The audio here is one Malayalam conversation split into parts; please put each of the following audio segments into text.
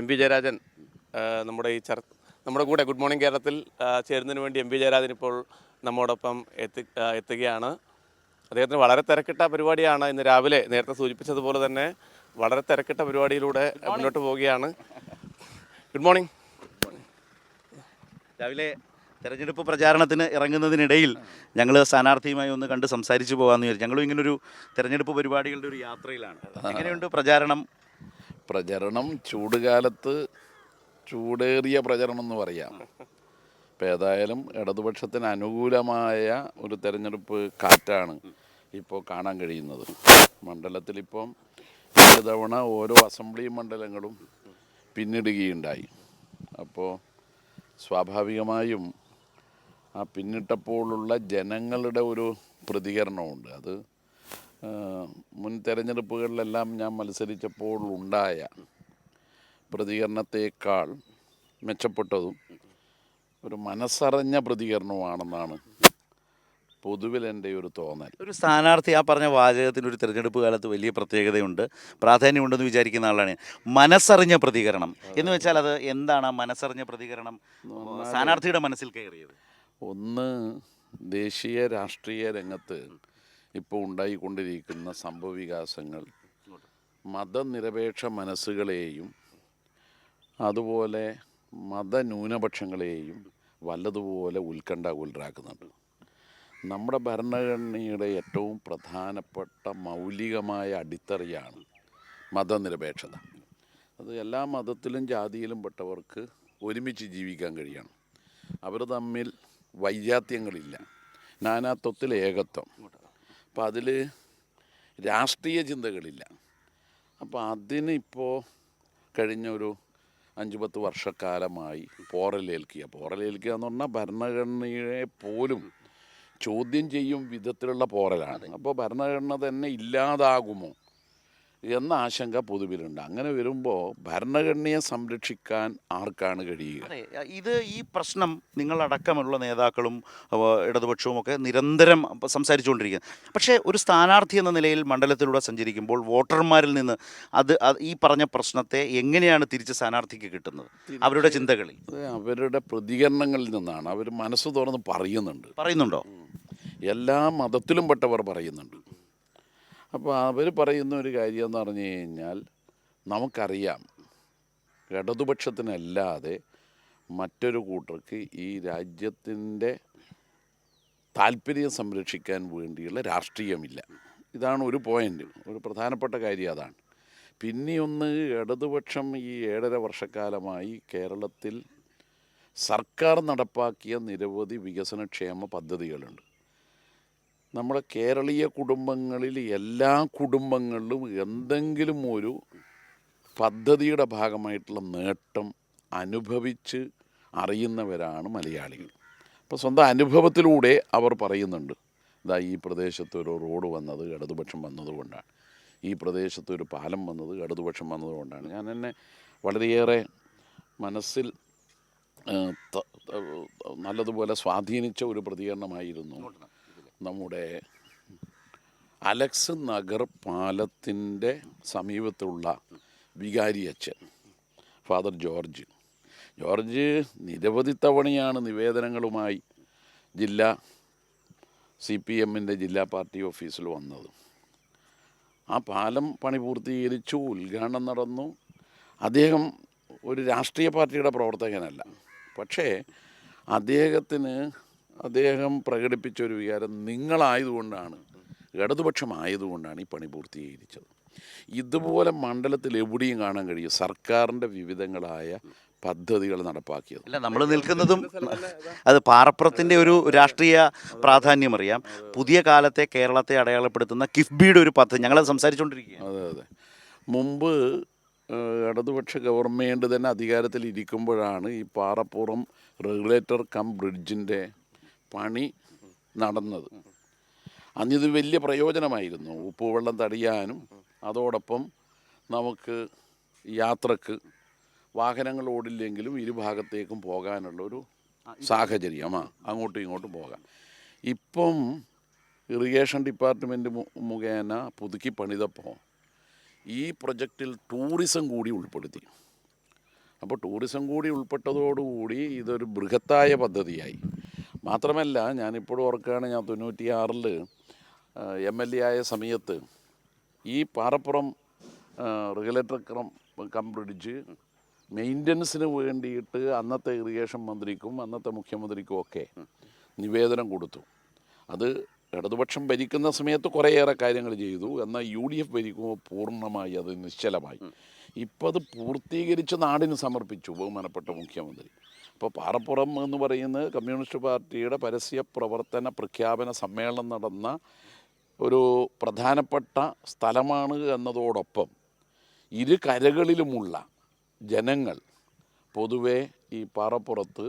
എം പി ജയരാജൻ നമ്മുടെ ഈ ചർ നമ്മുടെ കൂടെ ഗുഡ് മോർണിംഗ് കേരളത്തിൽ ചേരുന്നതിന് വേണ്ടി എം പി ജയരാജൻ ഇപ്പോൾ നമ്മോടൊപ്പം എത്തി എത്തുകയാണ്. അദ്ദേഹത്തിന് വളരെ തിരക്കിട്ട പരിപാടിയാണ് ഇന്ന് രാവിലെ നേരത്തെ സൂചിപ്പിച്ചതുപോലെ തന്നെ വളരെ തിരക്കിട്ട പരിപാടിയിലൂടെ മുന്നോട്ട് പോവുകയാണ്. Good morning. രാവിലെ തെരഞ്ഞെടുപ്പ് പ്രചാരണത്തിന് ഇറങ്ങുന്നതിനിടയിൽ ഞങ്ങൾ സ്ഥാനാർത്ഥിയുമായി ഒന്ന് കണ്ട് സംസാരിച്ചു പോകാമെന്ന് വിചാരിച്ചു. ഞങ്ങളും ഇങ്ങനൊരു തെരഞ്ഞെടുപ്പ് പരിപാടികളുടെ ഒരു യാത്രയിലാണ്. എങ്ങനെയുണ്ട് പ്രചാരണം? പ്രചരണം ചൂടുകാലത്ത് ചൂടേറിയ പ്രചരണം എന്ന് പറയാം. ഇപ്പം ഏതായാലും ഇടതുപക്ഷത്തിന് അനുകൂലമായ ഒരു തെരഞ്ഞെടുപ്പ് കാറ്റാണ് ഇപ്പോൾ കാണാൻ കഴിയുന്നത്. മണ്ഡലത്തിലിപ്പം ഇത്തവണ തവണ ഓരോ അസംബ്ലി മണ്ഡലങ്ങളും പിന്നിടുകയുണ്ടായി. അപ്പോൾ സ്വാഭാവികമായും ആ പിന്നിട്ടപ്പോഴുള്ള ജനങ്ങളുടെ ഒരു പ്രതികരണമുണ്ട് അത് മുൻ തെരഞ്ഞെടുപ്പുകളിലെല്ലാം ഞാൻ മത്സരിച്ചപ്പോൾ ഉണ്ടായ പ്രതികരണത്തേക്കാൾ മെച്ചപ്പെട്ടതും ഒരു മനസ്സറിഞ്ഞ പ്രതികരണമാണെന്നാണ് പൊതുവിൽ എന്റെ ഒരു തോന്നൽ. ഒരു സ്ഥാനാർത്ഥി ആ പറഞ്ഞ വാചകത്തിന് ഒരു തിരഞ്ഞെടുപ്പ് കാലത്ത് വലിയ പ്രത്യേകതയുണ്ട്. പ്രാധാന്യമുണ്ടെന്ന് വിചാരിക്കുന്ന ആളാണ്. മനസ്സറിഞ്ഞ പ്രതികരണം. എന്ന് വെച്ചാൽ അത് എന്താണ് ആ മനസ്സറിഞ്ഞ പ്രതികരണം? സ്ഥാനാർത്ഥിയുടെ മനസ്സിൽ കയറിയത്. ഒന്ന് ദേശീയ രാഷ്ട്രീയ രംഗത്ത് ഇപ്പോൾ ഉണ്ടായിക്കൊണ്ടിരിക്കുന്ന സംഭവവികാസങ്ങൾ മതനിരപേക്ഷ മനസ്സുകളെയും അതുപോലെ മതന്യൂനപക്ഷങ്ങളെയും വല്ലതുപോലെ ഉത്കണ്ഠാകുലരാക്കുന്നുണ്ട് നമ്മുടെ ഭരണഘടനയുടെ ഏറ്റവും പ്രധാനപ്പെട്ട മൗലികമായ അടിത്തറയാണ് മതനിരപേക്ഷത. അത് എല്ലാ മതത്തിലും ജാതിയിലും പെട്ടവർക്ക് ഒരുമിച്ച് ജീവിക്കാൻ കഴിയണം. അവർ തമ്മിൽ വൈജാത്യങ്ങളില്ല. നാനാത്വത്തിൽ ഏകത്വം അപ്പം അതിൽ രാഷ്ട്രീയ ചിന്തകളില്ല. അപ്പോൾ അതിന് ഇപ്പോൾ കഴിഞ്ഞ ഒരു അഞ്ച് പത്ത് വർഷക്കാലമായി പോറലേൽക്കുക. പോറലേൽക്കുക എന്ന് പറഞ്ഞാൽ ഭരണഘടനയെ പോലും ചോദ്യം ചെയ്യും വിധത്തിലുള്ള പോറലാണ്. അപ്പോൾ ഭരണഘടന തന്നെ ഇല്ലാതാകുമോ? എന്ന ആശങ്ക പൊതുവിലുണ്ട്. അങ്ങനെ വരുമ്പോൾ ഭരണഘടനയെ സംരക്ഷിക്കാൻ ആർക്കാണ് കഴിയുക? ഇത് ഈ പ്രശ്നം നിങ്ങളടക്കമുള്ള നേതാക്കളും ഇടതുപക്ഷവും ഒക്കെ നിരന്തരം സംസാരിച്ചുകൊണ്ടിരിക്കുന്നത് പക്ഷേ ഒരു സ്ഥാനാർത്ഥി എന്ന നിലയിൽ മണ്ഡലത്തിലൂടെ സഞ്ചരിക്കുമ്പോൾ വോട്ടർമാരിൽ നിന്ന് അത് ഈ പറഞ്ഞ പ്രശ്നത്തെ എങ്ങനെയാണ് തിരിച്ച് സ്ഥാനാർത്ഥിക്ക് കിട്ടുന്നത്? അവരുടെ ചിന്തകളിൽ. അവരുടെ പ്രതികരണങ്ങളിൽ നിന്നാണ്. അവർ മനസ്സ് തുറന്ന് പറയുന്നുണ്ട്. പറയുന്നുണ്ടോ? എല്ലാ മതത്തിലും പെട്ടവർ പറയുന്നുണ്ട്. അപ്പോൾ അവർ പറയുന്ന ഒരു കാര്യം എന്ന് പറഞ്ഞു കഴിഞ്ഞാൽ നമുക്കറിയാം. ഇടതുപക്ഷത്തിനല്ലാതെ മറ്റൊരു കൂട്ടർക്ക് ഈ രാജ്യത്തിന്റെ താല്പര്യം സംരക്ഷിക്കാൻ വേണ്ടിയുള്ള രാഷ്ട്രീയമില്ല. ഇതാണ് ഒരു പോയിന്റ് ഒരു പ്രധാനപ്പെട്ട കാര്യം അതാണ്. പിന്നെയൊന്ന് ഇടതുപക്ഷം ഈ ഏഴര വർഷക്കാലമായി കേരളത്തിൽ സർക്കാർ നടപ്പാക്കിയ നിരവധി വികസനക്ഷേമ പദ്ധതികളുണ്ട്. നമ്മുടെ കേരളീയ കുടുംബങ്ങളിൽ എല്ലാ കുടുംബങ്ങളിലും എന്തെങ്കിലും ഒരു പദ്ധതിയുടെ ഭാഗമായിട്ടുള്ള നേട്ടം അനുഭവിച്ച് അറിയുന്നവരാണ് മലയാളികൾ. അപ്പോൾ സ്വന്തം അനുഭവത്തിലൂടെ അവർ പറയുന്നുണ്ട് ഇതാ ഈ പ്രദേശത്ത് ഒരു റോഡ് വന്നത് ഇടതുപക്ഷം വന്നതുകൊണ്ടാണ് ഈ പ്രദേശത്ത് ഒരു പാലം വന്നത് ഇടതുപക്ഷം വന്നതുകൊണ്ടാണ് ഞാൻ എന്നെ വളരെയേറെ മനസ്സിൽ നല്ലതുപോലെ സ്വാധീനിച്ച ഒരു പ്രതികരണമായിരുന്നു. നമ്മുടെ അലക്സ് നഗർ പാലത്തിന്റെ സമീപത്തുള്ള വികാരി അച്ഛൻ ഫാദർ ജോർജ്. ജോർജ് നിരവധി തവണയാണ് നിവേദനങ്ങളുമായി ജില്ലാ സി പി എമ്മിന്റെ ജില്ലാ പാർട്ടി ഓഫീസിൽ വന്നത്. ആ പാലം പണി പൂർത്തീകരിച്ചു ഉദ്ഘാടനം നടന്നു. അദ്ദേഹം ഒരു രാഷ്ട്രീയ പാർട്ടിയുടെ പ്രവർത്തകനല്ല. പക്ഷേ അദ്ദേഹത്തിന് അദ്ദേഹം പ്രകടിപ്പിച്ച ഒരു വികാരം നിങ്ങളായതുകൊണ്ടാണ് ഇടതുപക്ഷമായതുകൊണ്ടാണ് ഈ പണി പൂർത്തീകരിച്ചത്. ഇതുപോലെ മണ്ഡലത്തിൽ എവിടെയും കാണാൻ കഴിയും. സർക്കാരിന്റെ വിവിധങ്ങളായ പദ്ധതികൾ നടപ്പാക്കിയത്. അല്ല നമ്മൾ നിൽക്കുന്നതും അത് പാറപ്പുറത്തിന്റെ ഒരു രാഷ്ട്രീയ പ്രാധാന്യം അറിയാം. പുതിയ കാലത്തെ കേരളത്തെ അടയാളപ്പെടുത്തുന്ന കിഫ്ബിയുടെ ഒരു പദ്ധതി. ഞങ്ങൾ സംസാരിച്ചുകൊണ്ടിരിക്കുകയാണ്. അതെ അതെ. മുമ്പ് ഇടതുപക്ഷ ഗവൺമെന്റ് തന്നെ അധികാരത്തിൽ ഇരിക്കുമ്പോഴാണ് ഈ പാറപ്പുറം റെഗുലേറ്റർ കം ബ്രിഡ്ജിന്റെ പണി നടന്നത്. അന്നിത് വലിയ പ്രയോജനമായിരുന്നു. ഉപ്പുവെള്ളം തടിയാനും അതോടൊപ്പം നമുക്ക് യാത്രയ്ക്ക് വാഹനങ്ങൾ ഓടില്ലെങ്കിലും ഇരുഭാഗത്തേക്കും പോകാനുള്ള ഒരു സാഹചര്യം. ആ അങ്ങോട്ടും ഇങ്ങോട്ടും പോകാം. ഇപ്പം ഇറിഗേഷൻ ഡിപ്പാർട്ട്മെന്റ് മുഖേന പുതുക്കി പണിതപ്പോൾ ഈ പ്രൊജക്റ്റിൽ ടൂറിസം കൂടി ഉൾപ്പെടുത്തി. അപ്പോൾ ടൂറിസം കൂടി ഉൾപ്പെട്ടതോടുകൂടി ഇതൊരു ബൃഹത്തായ പദ്ധതിയായി. മാത്രമല്ല ഞാനിപ്പോഴും ഓർക്കുകയാണ് ഞാൻ തൊണ്ണൂറ്റിയാറിൽ എം എൽ എ ആയ സമയത്ത് ഈ പാറപ്പുറം റെഗുലേറ്റർ ക്രം കം ബ്രിഡ്ജ് മെയിന്റനൻസിന് വേണ്ടിയിട്ട് അന്നത്തെ ഇറിഗേഷൻ മന്ത്രിക്കും അന്നത്തെ മുഖ്യമന്ത്രിക്കും ഒക്കെ നിവേദനം കൊടുത്തു. അത് ഇടതുപക്ഷം ഭരിക്കുന്ന സമയത്ത് കുറേയേറെ കാര്യങ്ങൾ ചെയ്തു. എന്നാൽ യു ഡി എഫ് ഭരിക്കുമ്പോൾ പൂർണമായി അത് നിശ്ചലമായി. ഇപ്പോൾ അത് പൂർത്തീകരിച്ച് നാടിന് സമർപ്പിച്ചു ബഹുമാനപ്പെട്ട മുഖ്യമന്ത്രി. അപ്പോൾ പാറപ്പുറം എന്ന് പറയുന്നത് കമ്മ്യൂണിസ്റ്റ് പാർട്ടിയുടെ പരസ്യ പ്രവർത്തന പ്രഖ്യാപന സമ്മേളനം നടന്ന ഒരു പ്രധാനപ്പെട്ട സ്ഥലമാണ് എന്നതോടൊപ്പം ഇരു കരകളിലുമുള്ള ജനങ്ങൾ പൊതുവെ ഈ പാറപ്പുറത്ത്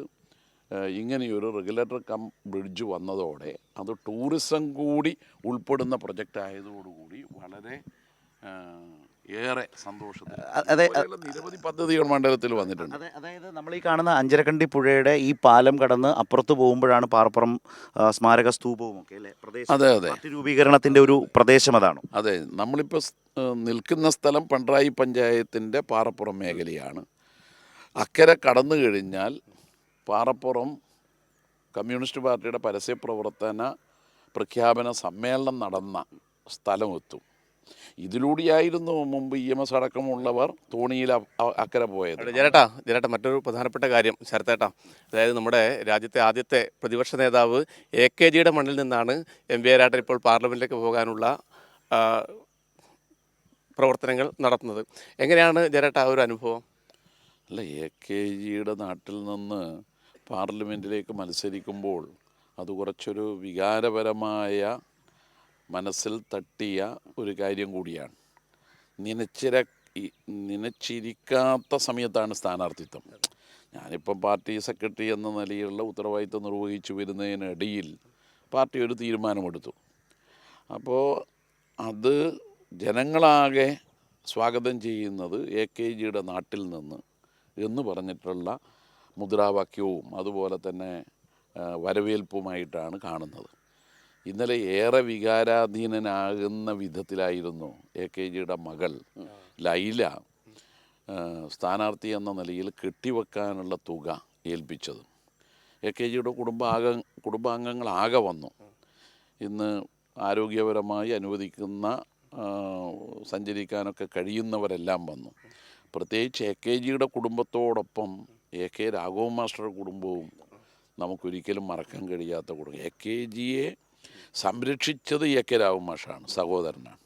ഇങ്ങനെയൊരു റെഗുലേറ്റർ കം ബ്രിഡ്ജ് വന്നതോടെ അത് ടൂറിസം കൂടി ഉൾപ്പെടുന്ന പ്രൊജക്റ്റ് ആയതോടുകൂടി വളരെ ഏറെ സന്തോഷത്തിൽ. അതെ, നിരവധി പദ്ധതികൾ മണ്ഡലത്തിൽ വന്നിട്ടുണ്ട്. അതെ അതായത് നമ്മൾ ഈ കാണുന്ന അഞ്ചരക്കണ്ടി പുഴയുടെ ഈ പാലം കടന്ന് അപ്പുറത്ത് പോകുമ്പോഴാണ് പാറപ്പുറം സ്മാരക സ്തൂപവും ഒക്കെ അല്ലേ? പ്രദേശം അതെ അതെ. രൂപീകരണത്തിന്റെ ഒരു പ്രദേശം അതാണ്? അതെ നമ്മളിപ്പോ നിൽക്കുന്ന സ്ഥലം പിണറായി പഞ്ചായത്തിന്റെ പാറപ്പുറം മേഖലയാണ്. അക്കരെ കടന്നു കഴിഞ്ഞാൽ പാറപ്പുറം കമ്മ്യൂണിസ്റ്റ് പാർട്ടിയുടെ പരസ്യ പ്രവർത്തന പ്രഖ്യാപന സമ്മേളനം നടന്ന സ്ഥലമെത്തും ഇതിലൂടെയായിരുന്നു മുമ്പ് ഇ എം എസ് അടക്കമുള്ളവർ തോണിയിൽ അക്കരെ പോയത്. ജനേട്ടാ ജനട്ടാ മറ്റൊരു പ്രധാനപ്പെട്ട കാര്യം ശരത്തേട്ടാ. അതായത് നമ്മുടെ രാജ്യത്തെ ആദ്യത്തെ പ്രതിപക്ഷ നേതാവ് എ കെ ജിയുടെ മണ്ണിൽ നിന്നാണ് എം വി ആരാട്ടൻ ഇപ്പോൾ പാർലമെന്റിലേക്ക് പോകാനുള്ള ആ, പ്രവർത്തനങ്ങൾ നടത്തുന്നത്. എങ്ങനെയാണ് ജനട്ടാ ഒരു അനുഭവം? അല്ല എ കെ ജിയുടെ നാട്ടിൽ നിന്ന് പാർലമെന്റിലേക്ക് മത്സരിക്കുമ്പോൾ അത് കുറച്ചൊരു വികാരപരമായ മനസ്സിൽ തട്ടിയ ഒരു കാര്യം കൂടിയാണ്. നനച്ചിര നനച്ചിരിക്കാത്ത സമയത്താണ് സ്ഥാനാർത്ഥിത്വം. ഞാനിപ്പം പാർട്ടി സെക്രട്ടറി എന്ന നിലയിലുള്ള ഉത്തരവാദിത്വം നിർവഹിച്ചു വരുന്നതിനിടയിൽ പാർട്ടി ഒരു തീരുമാനമെടുത്തു. അപ്പോൾ അത് ജനങ്ങളാകെ സ്വാഗതം ചെയ്യുന്നത് എ കെ ജിയുടെ നാട്ടിൽ നിന്ന് എന്ന് പറഞ്ഞിട്ടുള്ള മുദ്രാവാക്യവും അതുപോലെ തന്നെ വരവേൽപ്പുമായിട്ടാണ് കാണുന്നത്. ഇന്നലെ ഏറെ വികാരാധീനനാകുന്ന വിധത്തിലായിരുന്നു എ കെ ജിയുടെ മകൾ ലൈല സ്ഥാനാർത്ഥി എന്ന നിലയിൽ കെട്ടിവെക്കാനുള്ള തുക ഏൽപ്പിച്ചത്. എ കെ ജിയുടെ കുടുംബാംഗ കുടുംബാംഗങ്ങളാകെ വന്നു. ഇന്ന് ആരോഗ്യപരമായി അനുവദിക്കുന്ന സഞ്ചരിക്കാനൊക്കെ കഴിയുന്നവരെല്ലാം വന്നു. പ്രത്യേകിച്ച് എ കെ ജിയുടെ കുടുംബത്തോടൊപ്പം എ കെ രാഘവൻ മാസ്റ്ററുടെ കുടുംബവും നമുക്കൊരിക്കലും മറക്കാൻ കഴിയാത്ത കുടുംബം. എ കെ ജിയെ സംരക്ഷിച്ചത് എ കെ രാവുമാഷാണ് സഹോദരനാണ്.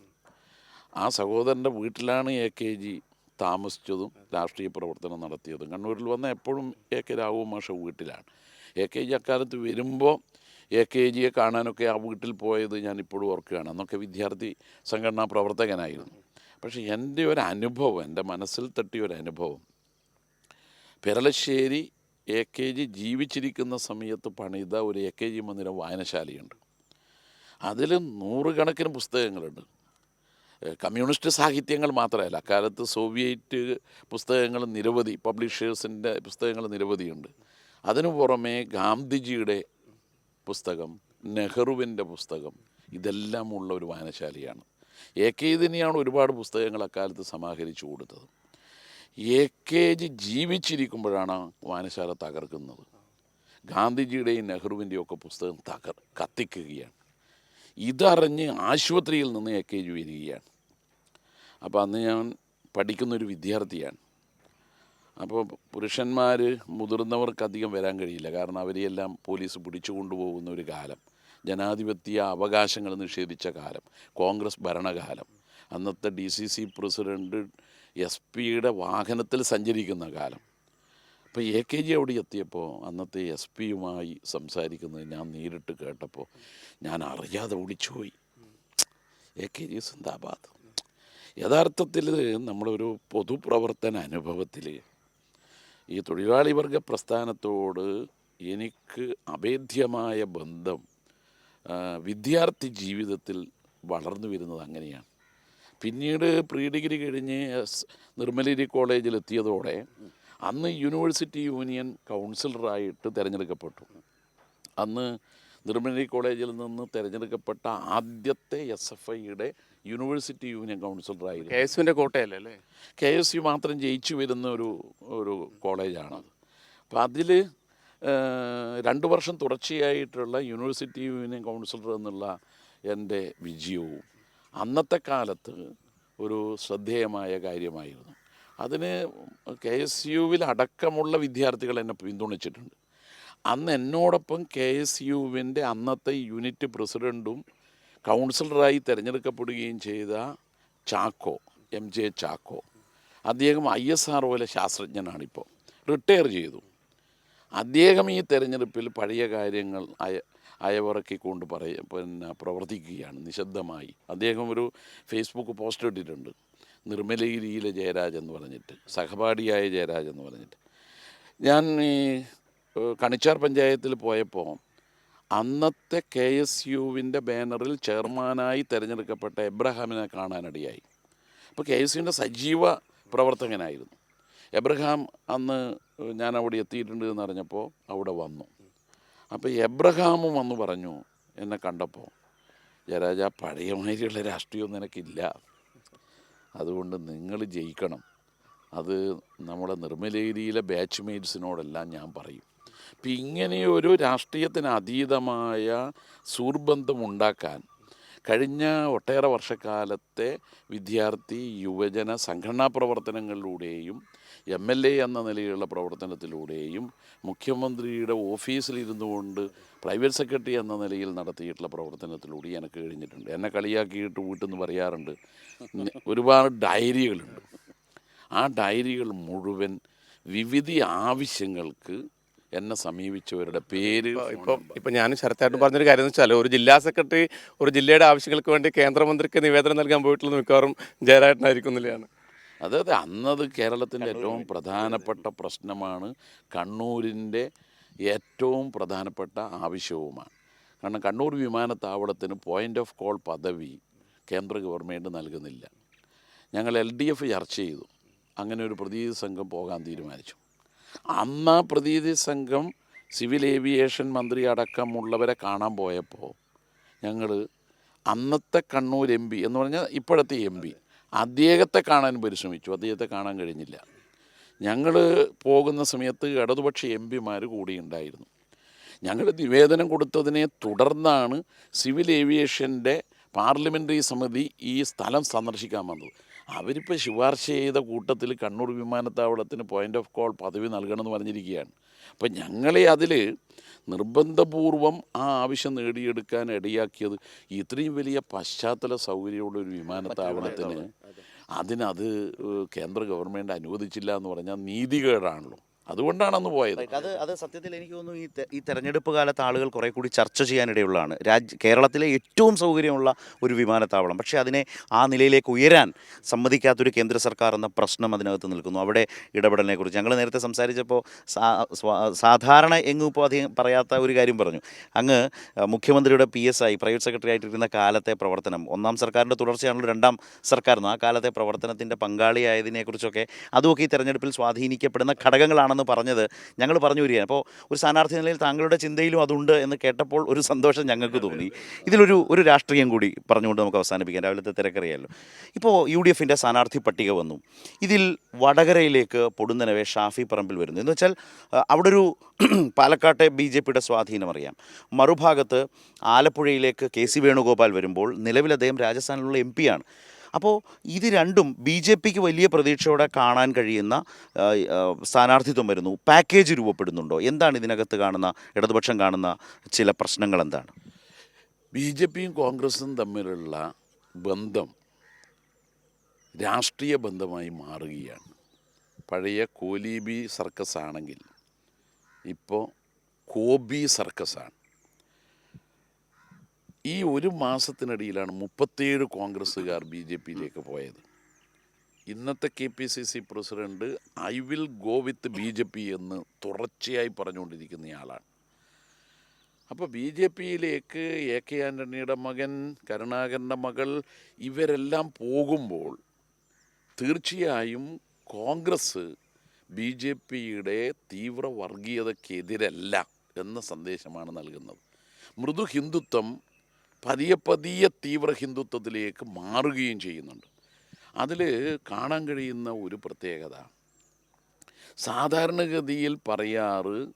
ആ സഹോദരന്റെ വീട്ടിലാണ് എ കെ ജി താമസിച്ചതും രാഷ്ട്രീയ പ്രവർത്തനം നടത്തിയതും. കണ്ണൂരിൽ വന്ന എപ്പോഴും എ കെ രാവുമാഷ വീട്ടിലാണ്. എ കെ ജി അക്കാലത്ത് വരുമ്പോൾ എ കെ ജിയെ കാണാനൊക്കെ ആ വീട്ടിൽ പോയത് ഞാൻ ഇപ്പോഴും ഓർക്കുകയാണ്. അന്നൊക്കെ വിദ്യാർത്ഥി സംഘടനാ പ്രവർത്തകനായിരുന്നു. പക്ഷേ എന്റെ ഒരു അനുഭവം എന്റെ മനസ്സിൽ തട്ടിയ ഒരു അനുഭവം പെരളശ്ശേരി എ കെ ജി ജീവിച്ചിരിക്കുന്ന സമയത്ത് പണിത ഒരു എ കെ ജി മന്ദിരം വായനശാലയുണ്ട്. അതിൽ നൂറുകണക്കിന് പുസ്തകങ്ങളുണ്ട്. കമ്മ്യൂണിസ്റ്റ് സാഹിത്യങ്ങൾ മാത്രമല്ല അക്കാലത്ത് സോവിയറ്റ് പുസ്തകങ്ങൾ നിരവധി പബ്ലിഷേഴ്സിന്റെ പുസ്തകങ്ങൾ നിരവധിയുണ്ട്. അതിനു പുറമേ ഗാന്ധിജിയുടെ പുസ്തകം നെഹ്റുവിന്റെ പുസ്തകം ഇതെല്ലാം ഉള്ള ഒരു വായനശാലയാണ്. എ കെ ഇതിനെയാണ് ഒരുപാട് പുസ്തകങ്ങൾ അക്കാലത്ത് സമാഹരിച്ചു കൊടുത്തത്. എ കെ ജി ജീവിച്ചിരിക്കുമ്പോഴാണ് വായനശാല തകർക്കുന്നത്. ഗാന്ധിജിയുടെയും നെഹ്റുവിന്റെയും ഒക്കെ പുസ്തകം തകർ കത്തിക്കുകയാണ്. ഇതറിഞ്ഞ് ആശുപത്രിയിൽ നിന്ന് എ കെ ജി വരികയാണ്. അപ്പോൾ അന്ന് ഞാൻ പഠിക്കുന്നൊരു വിദ്യാർത്ഥിയാണ്. അപ്പോൾ പുരുഷന്മാർ മുതിർന്നവർക്ക് അധികം വരാൻ കഴിയില്ല. കാരണം അവരെയെല്ലാം പോലീസ് പിടിച്ചു കൊണ്ടുപോകുന്ന ഒരു കാലം. ജനാധിപത്യ അവകാശങ്ങൾ നിഷേധിച്ച കാലം. കോൺഗ്രസ് ഭരണകാലം. അന്നത്തെ D C C president S പിയുടെ വാഹനത്തിൽ സഞ്ചരിക്കുന്ന കാലം. അപ്പോൾ എ കെ ജി അവിടെ എത്തിയപ്പോൾ അന്നത്തെ എസ് പിയുമായി സംസാരിക്കുന്നത് ഞാൻ നേരിട്ട് കേട്ടപ്പോൾ ഞാൻ അറിയാതെ ഓടിച്ചുപോയി. എ കെ ജി സിന്ദാബാദ്. യഥാർത്ഥത്തിൽ നമ്മളൊരു പൊതുപ്രവർത്തന അനുഭവത്തിൽ ഈ തൊഴിലാളി വർഗ പ്രസ്ഥാനത്തോട് എനിക്ക് അഭേദ്യമായ ബന്ധം വിദ്യാർത്ഥി ജീവിതത്തിൽ വളർന്നു വരുന്നത് അങ്ങനെയാണ്. പിന്നീട് പ്രീ ഡിഗ്രി കഴിഞ്ഞ് എസ് നിർമ്മലഗിരി കോളേജിലെത്തിയതോടെ അന്ന് യൂണിവേഴ്സിറ്റി യൂണിയൻ കൗൺസിലറായിട്ട് തിരഞ്ഞെടുക്കപ്പെട്ടു. അന്ന് നിർമ്മലി കോളേജിൽ നിന്ന് തിരഞ്ഞെടുക്കപ്പെട്ട ആദ്യത്തെ എസ് എഫ് ഐയുടെ യൂണിവേഴ്സിറ്റി യൂണിയൻ കൗൺസിലറായിരുന്നു. കെ എസ് യുവിന്റെ കോട്ടയല്ലേ കെ എസ് യു മാത്രം ജയിച്ചു വരുന്ന ഒരു ഒരു കോളേജാണത് അപ്പം അതിൽ രണ്ട് വർഷം തുടർച്ചയായിട്ടുള്ള യൂണിവേഴ്സിറ്റി യൂണിയൻ കൗൺസിലർ എന്നുള്ള എന്റെ വിജയവും അന്നത്തെ കാലത്ത് ഒരു ശ്രദ്ധേയമായ കാര്യമായിരുന്നു. അതിന് കെ എസ് യുവിൽ അടക്കമുള്ള വിദ്യാർത്ഥികൾ എന്നെ പിന്തുണച്ചിട്ടുണ്ട്. അന്ന് എന്നോടൊപ്പം കെ എസ് യുവിന്റെ അന്നത്തെ യൂണിറ്റ് പ്രസിഡന്റും കൗൺസിലറായി തിരഞ്ഞെടുക്കപ്പെടുകയും ചെയ്ത ചാക്കോ എം ജെ ചാക്കോ. അദ്ദേഹം ഐ എസ് ആർ ഒയിലെ ശാസ്ത്രജ്ഞനാണിപ്പോൾ. റിട്ടയർ ചെയ്തു. അദ്ദേഹം ഈ തെരഞ്ഞെടുപ്പിൽ പഴയ കാര്യങ്ങൾ അയ അയവിറക്കിക്കൊണ്ട് പറയ പിന്നെ പ്രവർത്തിക്കുകയാണ് നിശബ്ദമായി. അദ്ദേഹം ഒരു ഫേസ്ബുക്ക് പോസ്റ്റ് ഇട്ടിട്ടുണ്ട്. നിർമ്മലഗിരിയിലെ ജയരാജ് എന്ന് പറഞ്ഞിട്ട് സഹപാഠിയായ ജയരാജ് എന്ന് പറഞ്ഞിട്ട്. ഞാൻ ഈ കണിച്ചാർ പഞ്ചായത്തിൽ പോയപ്പോൾ അന്നത്തെ കെ എസ് യുവിന്റെ ബാനറിൽ ചെയർമാനായി തിരഞ്ഞെടുക്കപ്പെട്ട എബ്രഹാമിനെ കാണാനിടയായി. അപ്പോൾ കെ എസ് യുവിന്റെ സജീവ പ്രവർത്തകനായിരുന്നു. എബ്രഹാം അന്ന് ഞാൻ അവിടെ എത്തിയിട്ടുണ്ട് എന്ന് അറിഞ്ഞപ്പോൾ അവിടെ വന്നു. അപ്പോൾ എബ്രഹാമും വന്നു പറഞ്ഞു എന്നെ കണ്ടപ്പോൾ ജയരാജ പഴയ മാതിരിയുള്ള രാഷ്ട്രീയം അതുകൊണ്ട് നിങ്ങൾ ജയിക്കണം. അത് നമ്മുടെ നിർമ്മലേരിയിലെ ബാച്ച്മേറ്റ്സിനോടെല്ലാം ഞാൻ പറയും. അപ്പം ഇങ്ങനെ ഒരു രാഷ്ട്രീയത്തിന് അതീതമായ സൂർബന്ധം ഉണ്ടാക്കാൻ കഴിഞ്ഞ ഒട്ടേറെ വർഷക്കാലത്തെ വിദ്യാർത്ഥി യുവജന സംഘടനാ പ്രവർത്തനങ്ങളിലൂടെയും എം എൽ എ എന്ന നിലയിലുള്ള പ്രവർത്തനത്തിലൂടെയും മുഖ്യമന്ത്രിയുടെ ഓഫീസിലിരുന്നു കൊണ്ട് പ്രൈവറ്റ് സെക്രട്ടറി എന്ന നിലയിൽ നടത്തിയിട്ടുള്ള പ്രവർത്തനത്തിലൂടെ എനിക്ക് കഴിഞ്ഞിട്ടുണ്ട്. എന്നെ കളിയാക്കിയിട്ട് വീട്ടെന്ന് പറയാറുണ്ട്. ഒരുപാട് ഡയറികളുണ്ട്. ആ ഡയറികൾ മുഴുവൻ വിവിധ ആവശ്യങ്ങൾക്ക് എന്നെ സമീപിച്ചവരുടെ പേര് ഇപ്പം ഇപ്പം ഞാൻ ശരത്തായിട്ട് പറഞ്ഞൊരു കാര്യം എന്ന് വെച്ചാൽ ഒരു ജില്ലാ സെക്രട്ടറി ഒരു ജില്ലയുടെ ആവശ്യങ്ങൾക്ക് വേണ്ടി കേന്ദ്രമന്ത്രിക്ക് നിവേദനം നൽകാൻ പോയിട്ടുള്ള മിക്കവാറും ജയരാട്ടനായിരിക്കുന്നില്ലയാണ് അതെ അതായത് അന്നത് കേരളത്തിന്റെ ഏറ്റവും പ്രധാനപ്പെട്ട പ്രശ്നമാണ്. കണ്ണൂരിന്റെ ഏറ്റവും പ്രധാനപ്പെട്ട ആവശ്യവുമാണ്. കാരണം കണ്ണൂർ വിമാനത്താവളത്തിന് പോയിന്റ് ഓഫ് കോൾ പദവി കേന്ദ്ര ഗവൺമെന്റ് നൽകുന്നില്ല. ഞങ്ങൾ എൽ ഡി എഫ് ചർച്ച ചെയ്തു. അങ്ങനെ ഒരു പ്രതിനിധി സംഘം പോകാൻ തീരുമാനിച്ചു. അന്ന് പ്രതിനിധി സംഘം സിവിൽ ഏവിയേഷൻ മന്ത്രി അടക്കമുള്ളവരെ കാണാൻ പോയപ്പോൾ ഞങ്ങൾ അന്നത്തെ കണ്ണൂർ എം പി എന്ന് പറഞ്ഞാൽ ഇപ്പോഴത്തെ എം പി. അദ്ദേഹത്തെ കാണാൻ പരിശ്രമിച്ചു. അദ്ദേഹത്തെ കാണാൻ കഴിഞ്ഞില്ല. ഞങ്ങൾ പോകുന്ന സമയത്ത് ഇടതുപക്ഷ എം പിമാർ കൂടിയുണ്ടായിരുന്നു. ഞങ്ങൾ നിവേദനം കൊടുത്തതിനെ തുടർന്നാണ് സിവിൽ ഏവിയേഷന്റെ പാർലമെന്ററി സമിതി ഈ സ്ഥലം സന്ദർശിക്കാൻ വന്നത്. അവരിപ്പോൾ ശുപാർശ ചെയ്ത കൂട്ടത്തിൽ കണ്ണൂർ വിമാനത്താവളത്തിന് പോയിന്റ് ഓഫ് കോൾ പദവി നൽകണമെന്ന് പറഞ്ഞിരിക്കുകയാണ്. അപ്പം ഞങ്ങളെ അതിൽ നിർബന്ധപൂർവം ആ ആവശ്യം നേടിയെടുക്കാൻ ഇടയാക്കിയത് ഇത്രയും വലിയ പശ്ചാത്തല സൗകര്യമുള്ള ഒരു വിമാനത്താവളത്തിന് അതിനത് കേന്ദ്ര ഗവൺമെന്റ് അനുവദിച്ചില്ല എന്ന് പറഞ്ഞാൽ നീതികേടാണല്ലോ. അതുകൊണ്ടാണ് അന്ന് പോയത് അത് അത് സത്യത്തിൽ എനിക്ക് തോന്നുന്നു ഈ ഈ തെരഞ്ഞെടുപ്പ് കാലത്ത് ആളുകൾ കുറെ കൂടി ചർച്ച ചെയ്യാനിടയുള്ളതാണ്. രാജ്യ കേരളത്തിലെ ഏറ്റവും സൗകര്യമുള്ള ഒരു വിമാനത്താവളം. പക്ഷേ അതിനെ ആ നിലയിലേക്ക് ഉയരാൻ സമ്മതിക്കാത്തൊരു കേന്ദ്ര സർക്കാർ എന്ന പ്രശ്നം അതിനകത്ത് നിൽക്കുന്നു. അവിടെ ഇടപെടലിനെ കുറിച്ച് ഞങ്ങൾ നേരത്തെ സംസാരിച്ചപ്പോൾ സാധാരണ എങ്ങും ഇപ്പോൾ അധികം പറയാത്ത ഒരു കാര്യം പറഞ്ഞു. അങ്ങ് മുഖ്യമന്ത്രിയുടെ P S I private secretary ആയിട്ടിരുന്ന കാലത്തെ പ്രവർത്തനം ഒന്നാം സർക്കാരിന്റെ തുടർച്ചയാണല്ലോ രണ്ടാം സർക്കാർ. ആ കാലത്തെ പ്രവർത്തനത്തിന്റെ പങ്കാളിയായതിനെക്കുറിച്ചൊക്കെ അതുമൊക്കെ ഈ തെരഞ്ഞെടുപ്പിൽ സ്വാധീനിക്കപ്പെടുന്ന ഘടകങ്ങളാണെന്ന് പറഞ്ഞത് ഞങ്ങൾ പറഞ്ഞു വരികയാണ്. അപ്പോൾ ഒരു സ്ഥാനാർത്ഥി നിലയിൽ താങ്കളുടെ ചിന്തയിലും അതുണ്ട് എന്ന് കേട്ടപ്പോൾ ഒരു സന്തോഷം ഞങ്ങൾക്ക് തോന്നി. ഇതിലൊരു ഒരു രാഷ്ട്രീയം കൂടി പറഞ്ഞുകൊണ്ട് നമുക്ക് അവസാനിപ്പിക്കാം. രാവിലത്തെ തിരക്കറിയാമല്ലോ ഇപ്പോൾ യു ഡി എഫിന്റെ സ്ഥാനാർത്ഥി പട്ടിക വന്നു. ഇതിൽ വടകരയിലേക്ക് പൊടുന്നനവെ ഷാഫി പറമ്പിൽ വരുന്നു. എന്ന് വെച്ചാൽ അവിടെ ഒരു പാലക്കാട്ടെ ബി ജെ പിയുടെ സ്വാധീനം അറിയാം. മറുഭാഗത്ത് ആലപ്പുഴയിലേക്ക് കെ സി വേണുഗോപാൽ വരുമ്പോൾ നിലവിൽ അദ്ദേഹം രാജസ്ഥാനിലുള്ള എം പിയാണ് അപ്പോൾ ഇത് രണ്ടും ബി ജെ പിക്ക് വലിയ പ്രതീക്ഷയോടെ കാണാൻ കഴിയുന്ന സ്ഥാനാർത്ഥിത്വം വരുന്നു. പാക്കേജ് രൂപപ്പെടുന്നുണ്ടോ? എന്താണ് ഇതിനകത്ത് കാണുന്ന ഇടതുപക്ഷം കാണുന്ന ചില പ്രശ്നങ്ങൾ എന്താണ്? ബി ജെ പിയും കോൺഗ്രസും തമ്മിലുള്ള ബന്ധം രാഷ്ട്രീയ ബന്ധമായി മാറുകയാണ്. പഴയ കോലീബി സർക്കസ് ആണെങ്കിൽ ഇപ്പോൾ കോബി സർക്കസാണ്. ഈ ഒരു മാസത്തിനിടയിലാണ് മുപ്പത്തേഴ് കോൺഗ്രസ്സുകാർ ബി ജെ പിയിലേക്ക് പോയത്. ഇന്നത്തെ K P C C president I will go with B J P എന്ന് തുടർച്ചയായി പറഞ്ഞുകൊണ്ടിരിക്കുന്നയാളാണ് അപ്പോൾ ബി ജെ പിയിലേക്ക് എ കെ ആന്റണിയുടെ മകൻ കരുണാകരന്റെ മകൾ ഇവരെല്ലാം പോകുമ്പോൾ തീർച്ചയായും കോൺഗ്രസ് ബി ജെ പിയുടെ തീവ്ര വർഗീയതയ്ക്കെതിരല്ല എന്ന സന്ദേശമാണ് നൽകുന്നത്. മൃദു ഹിന്ദുത്വം പതിയെ പതിയെ തീവ്ര ഹിന്ദുത്വത്തിലേക്ക് മാറുകയും ചെയ്യുന്നുണ്ട്. അതിൽ കാണാൻ കഴിയുന്ന ഒരു പ്രത്യേകത. സാധാരണഗതിയിൽ പറയാറ്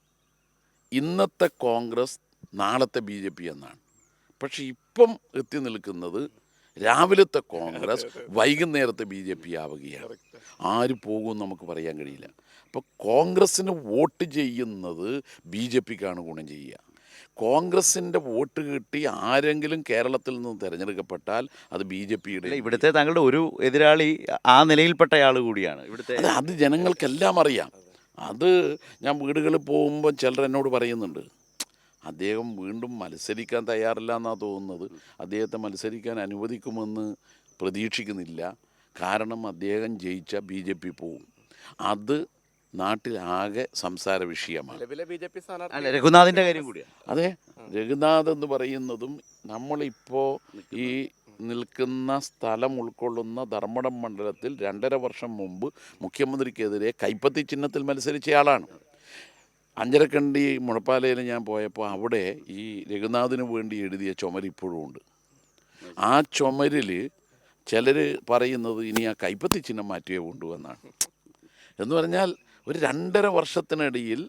ഇന്നത്തെ കോൺഗ്രസ് നാളത്തെ ബി ജെ പി എന്നാണ്. പക്ഷെ ഇപ്പം എത്തി നിൽക്കുന്നത് രാവിലത്തെ കോൺഗ്രസ് വൈകുന്നേരത്തെ ബി ജെ പി ആവുകയാണ്. ആര് പോകുമെന്ന് നമുക്ക് പറയാൻ കഴിയില്ല. അപ്പോൾ കോൺഗ്രസ്സിന് വോട്ട് ചെയ്യുന്നത് ബി ജെ പിക്കാണ് ഗുണം ചെയ്യുക. കോൺഗ്രസിന്റെ വോട്ട് കിട്ടി ആരെങ്കിലും കേരളത്തിൽ നിന്ന് തിരഞ്ഞെടുക്കപ്പെട്ടാൽ അത് ബി ജെ പിയുടെ ഇവിടുത്തെ താങ്കളുടെ ഒരു എതിരാളി ആ നിലയിൽപ്പെട്ട ആൾ കൂടിയാണ്. ഇവിടുത്തെ അത് അത് ജനങ്ങൾക്കെല്ലാം അറിയാം. അത് ഞാൻ വീടുകളിൽ പോകുമ്പോൾ ചിലർ എന്നോട് പറയുന്നുണ്ട്. അദ്ദേഹം വീണ്ടും മത്സരിക്കാൻ തയ്യാറില്ല എന്നാണ് തോന്നുന്നത്. അദ്ദേഹത്തെ മത്സരിക്കാൻ അനുവദിക്കുമെന്ന് പ്രതീക്ഷിക്കുന്നില്ല. കാരണം അദ്ദേഹം ജയിച്ച ബി ജെ പി പോവും. അത് നാട്ടിലാകെ സംസാര വിഷയമാണ്. അല്ല കാര്യം കൂടിയാണ്. അതെ രഘുനാഥ് എന്ന് പറയുന്നതും നമ്മളിപ്പോൾ ഈ നിൽക്കുന്ന സ്ഥലം ഉൾക്കൊള്ളുന്ന ധർമ്മടം മണ്ഡലത്തിൽ രണ്ടര വർഷം മുമ്പ് മുഖ്യമന്ത്രിക്കെതിരെ കൈപ്പത്തി ചിഹ്നത്തിൽ മത്സരിച്ചയാളാണ് അഞ്ചരക്കണ്ടി മുഴപ്പാലയിൽ ഞാൻ പോയപ്പോൾ അവിടെ ഈ രഘുനാഥിന് വേണ്ടി എഴുതിയ ചുമര് ഇപ്പോഴും ഉണ്ട്. ആ ചുമരിൽ ചിലർ പറയുന്നത് ഇനി ആ കൈപ്പത്തി ചിഹ്നം മാറ്റിയേ കൊണ്ടുവന്നാണ്. എന്ന് പറഞ്ഞാൽ ഒരു രണ്ടര വർഷത്തിനിടയിൽ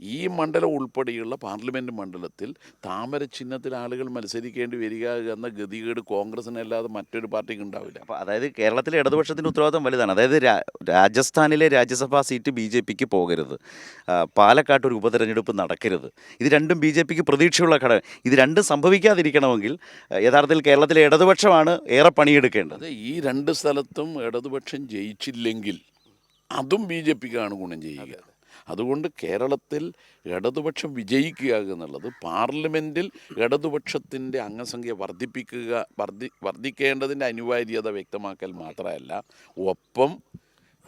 ഈ മണ്ഡലം ഉൾപ്പെടെയുള്ള പാർലമെന്റ് മണ്ഡലത്തിൽ താമര ചിഹ്നത്തിൽ ആളുകൾ മത്സരിക്കേണ്ടി വരിക എന്ന ഗതികേട് കോൺഗ്രസിനല്ലാതെ മറ്റൊരു പാർട്ടിക്ക് ഉണ്ടാവില്ല. അപ്പോൾ അതായത് കേരളത്തിലെ ഇടതുപക്ഷത്തിന്റെ ഉത്തരവാദിത്വം വലുതാണ്. അതായത് രാജസ്ഥാനിലെ രാജ്യസഭാ സീറ്റ് ബി ജെ പിക്ക് പോകരുത്. പാലക്കാട്ട് ഒരു ഉപതെരഞ്ഞെടുപ്പ് നടക്കരുത്. ഇത് രണ്ടും ബി ജെ പിക്ക് പ്രതീക്ഷയുള്ള ഘടകം. ഇത് രണ്ടും സംഭവിക്കാതിരിക്കണമെങ്കിൽ യഥാർത്ഥത്തിൽ കേരളത്തിലെ ഇടതുപക്ഷമാണ് ഏറെ പണിയെടുക്കേണ്ടത്. ഈ രണ്ട് സ്ഥലത്തും ഇടതുപക്ഷം ജയിച്ചില്ലെങ്കിൽ അതും ബി ജെ പിക്കാണ് ഗുണം ചെയ്യുക. അതുകൊണ്ട് കേരളത്തിൽ ഇടതുപക്ഷം വിജയിക്കുക എന്നുള്ളത് പാർലമെന്റിൽ ഇടതുപക്ഷത്തിന്റെ അംഗസംഖ്യ വർദ്ധിപ്പിക്കുക വർദ്ധി വർദ്ധിക്കേണ്ടതിന്റെ അനിവാര്യത വ്യക്തമാക്കൽ മാത്രമല്ല ഒപ്പം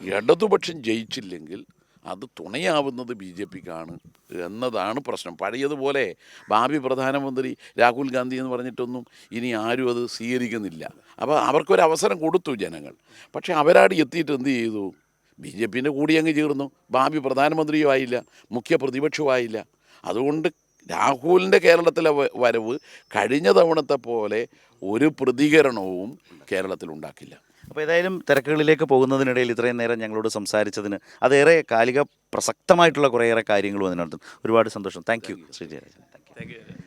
ഇടതുപക്ഷം ജയിച്ചില്ലെങ്കിൽ അത് തുണയാവുന്നത് ബി ജെ പിക്കാണ് എന്നതാണ് പ്രശ്നം. പഴയതുപോലെ ഭാവി പ്രധാനമന്ത്രി രാഹുൽ ഗാന്ധി എന്ന് പറഞ്ഞിട്ടൊന്നും ഇനി ആരും അത് സ്വീകരിക്കുന്നില്ല. അപ്പോൾ അവർക്കൊരു അവസരം കൊടുത്തു ജനങ്ങൾ. പക്ഷേ അവരാട് എത്തിയിട്ട് എന്ത് ചെയ്തു? ബി ജെ പിന്റെ കൂടി അങ്ങ് ചേർന്നു. ഭാവി പ്രധാനമന്ത്രിയും ആയില്ല മുഖ്യ പ്രതിപക്ഷവും ആയില്ല. അതുകൊണ്ട് രാഹുലിന്റെ കേരളത്തിലെ വരവ് കഴിഞ്ഞ തവണത്തെ പോലെ ഒരു പ്രതികരണവും കേരളത്തിൽ ഉണ്ടാക്കില്ല. അപ്പോൾ ഏതായാലും തിരക്കുകളിലേക്ക് പോകുന്നതിനിടയിൽ ഇത്രയും നേരം ഞങ്ങളോട് സംസാരിച്ചതിന് അതേറെ കാലിക പ്രസക്തമായിട്ടുള്ള കുറേയേറെ കാര്യങ്ങളും അതിനർത്ഥം ഒരുപാട് സന്തോഷം. Thank you Shri Jayarajan. Thank you